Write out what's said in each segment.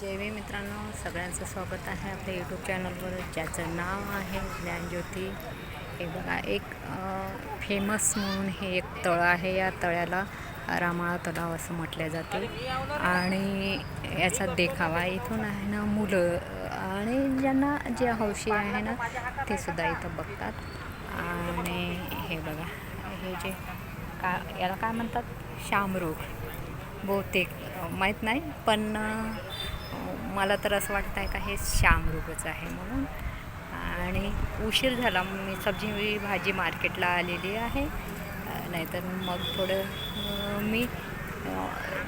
जय भीम मित्रांनो सगळ्यांचं स्वागत आहे आपल्या यूट्यूब चॅनलवर ज्याचं नाव आहे ज्ञानज्योती. हे बघा एक फेमस म्हणून हे एक तळं आहे. या तळ्याला रामाळा तलाव असं म्हटले जाते. आणि याचा देखावा इथून आहे ना मुलं आणि ज्यांना जे हौशी आहे ना ते सुद्धा इथं बघतात. आणि हे बघा हे जे का याला काय म्हणतात? शामरोग बहुतेक माहीत नाही पण मला तर असं वाटत आहे का हे श्यामरुगच आहे म्हणून. आणि उशीर झाला मी सब्जी भाजी मार्केटला आलेली आहे. नाहीतर मग थोडं मी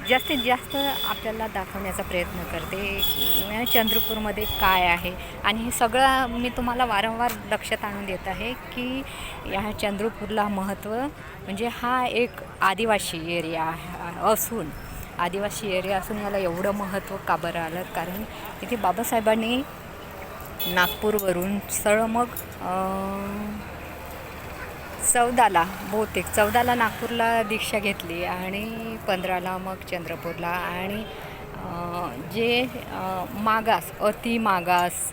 जास्तीत जास्त आपल्याला दाखवण्याचा प्रयत्न करते चंद्रपूरमध्ये काय आहे. आणि हे सगळं मी तुम्हाला वारंवार लक्षात आणून देत आहे की या चंद्रपूरला महत्त्व म्हणजे हा एक आदिवासी एरिया असून आदिवासी एरिया असून याला एवढं महत्त्व का बरं आलं? कारण इथे बाबासाहेबांनी नागपूरवरून सरळ मग चौदाला बहुतेक चौदाला नागपूरला दीक्षा घेतली आणि पंधराला मग चंद्रपूरला आणि जे मागास अति मागास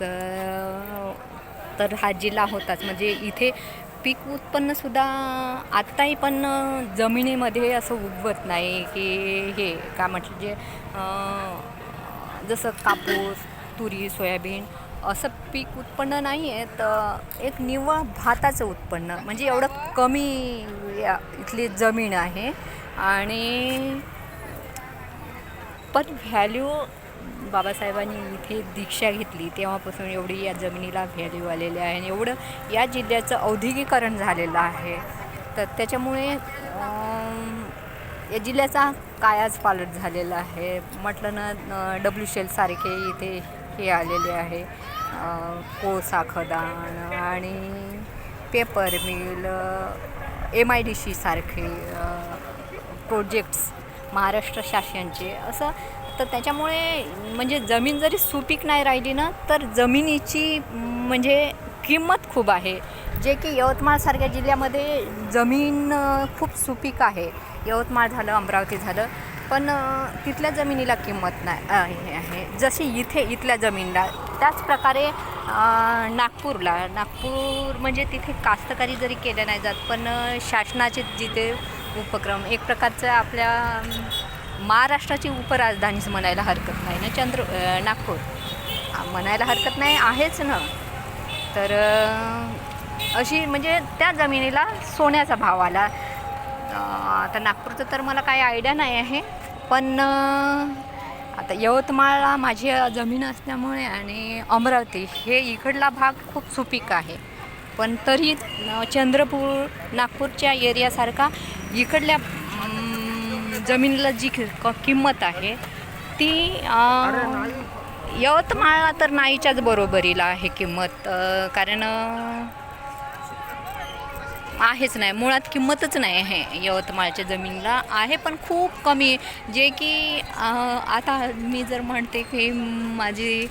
तर हा जिल्हा होताच. म्हणजे इथे पीक उत्पन्नसुद्धा आत्ताही पण जमिनीमध्ये असं उगवत नाही की हे काय म्हटलं जे जसं कापूस तुरी सोयाबीन असं पीक उत्पन्न नाही आहे तर एक निव्वळ भाताचं उत्पन्न म्हणजे एवढं कमी या इथली जमीन आहे. आणि पण व्हॅल्यू बाबासाहेबांनी इथे दीक्षा घेतली तेव्हापासून एवढी या जमिनीला व्हॅल्यू आलेली आहे आणि एवढं या जिल्ह्याचं औद्योगिकरण झालेलं आहे. तर त्याच्यामुळे या जिल्ह्याचा कायाच पालट झालेला आहे? म्हटलं ना डब्ल्यू शेल सारखे इथे हे आलेले आहे. कोसा कोळसा खदान आणि paper mill M I D C सारखे प्रोजेक्ट्स महाराष्ट्र शासनाचे. असं तर त्याच्यामुळे म्हणजे जमीन जरी सुपीक नाही राहिली ना तर जमिनीची म्हणजे किंमत खूप आहे. जे की यवतमाळसारख्या जिल्ह्यामध्ये जमीन खूप सुपीक आहे. यवतमाळ झालं अमरावती झालं पण तिथल्या जमिनीला किंमत नाही हे आहे. जशी इथे इथल्या जमीनला. त्याच प्रकारे नागपूरला. नागपूर म्हणजे तिथे कास्तकारी जरी केलं नाही जात पण शासनाचे जिथे उपक्रम एक प्रकारचं आपल्या महाराष्ट्राची उपराजधानीच म्हणायला हरकत नाही ना चंद्र नागपूर? म्हणायला हरकत नाही आहेच ना. तर अशी म्हणजे त्या जमिनीला सोन्याचा भाव आला. आता नागपूरचं तर मला काही आयडिया नाही आहे पण आता यवतमाळला माझी जमीन असल्यामुळे आणि अमरावती हे इकडला भाग खूप सुपीक आहे. पण तरी चंद्रपूर नागपूरच्या एरियासारखा इकडल्या जमिनीला जी किंमत आहे ती यवतमाळला तर नाहीच्याच बरोबरीला आहे किंमत कारण आहेच नाही. मुळात किंमतच नाही आहे यवतमाळच्या जमिनीला. आहे पण खूप कमी. जे की आता मी जर म्हणते की माझी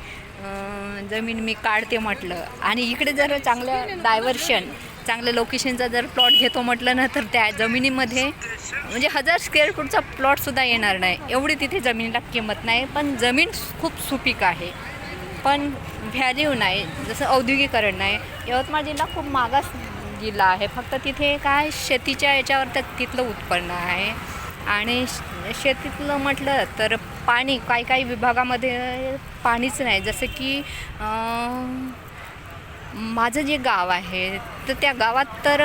जमीन मी काढते म्हटलं. आणि इकडे जर चांगलं डायव्हर्शन चांगलं लोकेशनचा जर प्लॉट घेतो म्हटलं ना तर त्या जमिनीमध्ये म्हणजे हजार स्क्वेअर फूटचा प्लॉटसुद्धा येणार नाही. एवढी तिथे जमिनीला किंमत नाही पण जमीन खूप सुपीक आहे. पण व्हॅल्यू नाही जसं औद्योगिकरण नाही. यवतमाळ जिल्हा खूप मागास जिल्हा आहे. फक्त तिथे काय शेतीच्या याच्यावर तर तिथलं उत्पन्न आहे. आणि शेतीतलं म्हटलं तर पाणी काही काही विभागामध्ये पाणीच नाही. जसं की माझं जे गाव आहे तर त्या गावात तर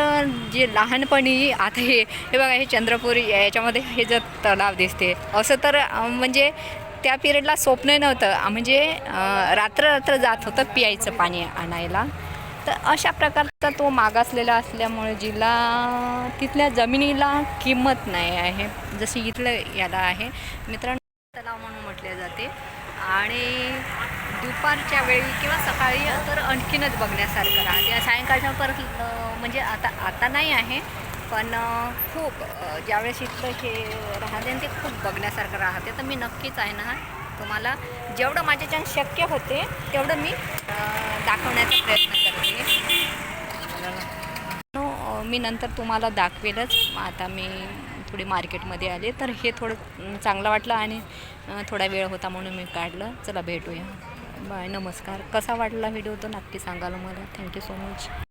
जे लहानपणी आता हे हे बघा हे चंद्रपूर याच्यामध्ये हे जर तलाव दिसते. असं तर म्हणजे त्या पिरियडला स्वप्न नव्हतं. म्हणजे रात्र रात्र जात होतं प्यायचं पाणी आणायला. तर अशा प्रकारचा तो मागासलेला असल्यामुळे जिल्हा तिथल्या जमिनीला किंमत नाही आहे जशी इथलं याला आहे. मित्रांनो तलाव म्हणून म्हटले जाते. आणि दुपारच्या वेळी किंवा सकाळी तर आणखीनच बघण्यासारखं राहते. सायंकाळच्या परत म्हणजे आता आता नाही आहे पण खूप ज्यावेळेस इथलं हे राहते आणि ते खूप बघण्यासारखं राहते. तर मी नक्कीच आहे ना तुम्हाला जेवढं माझ्याच्यान शक्य होते तेवढं मी दाखवण्याचा प्रयत्न करते. मी नंतर तुम्हाला दाखवेलच. आता मी थोडी मार्केटमध्ये आले तर हे थोडं चांगलं वाटलं आणि थोडा वेळ होता म्हणून मी काढलं. चला भेटूया. बाय नमस्कार. कसा वाटला व्हिडिओ तो नक्की सांगाल मला. Thank you so much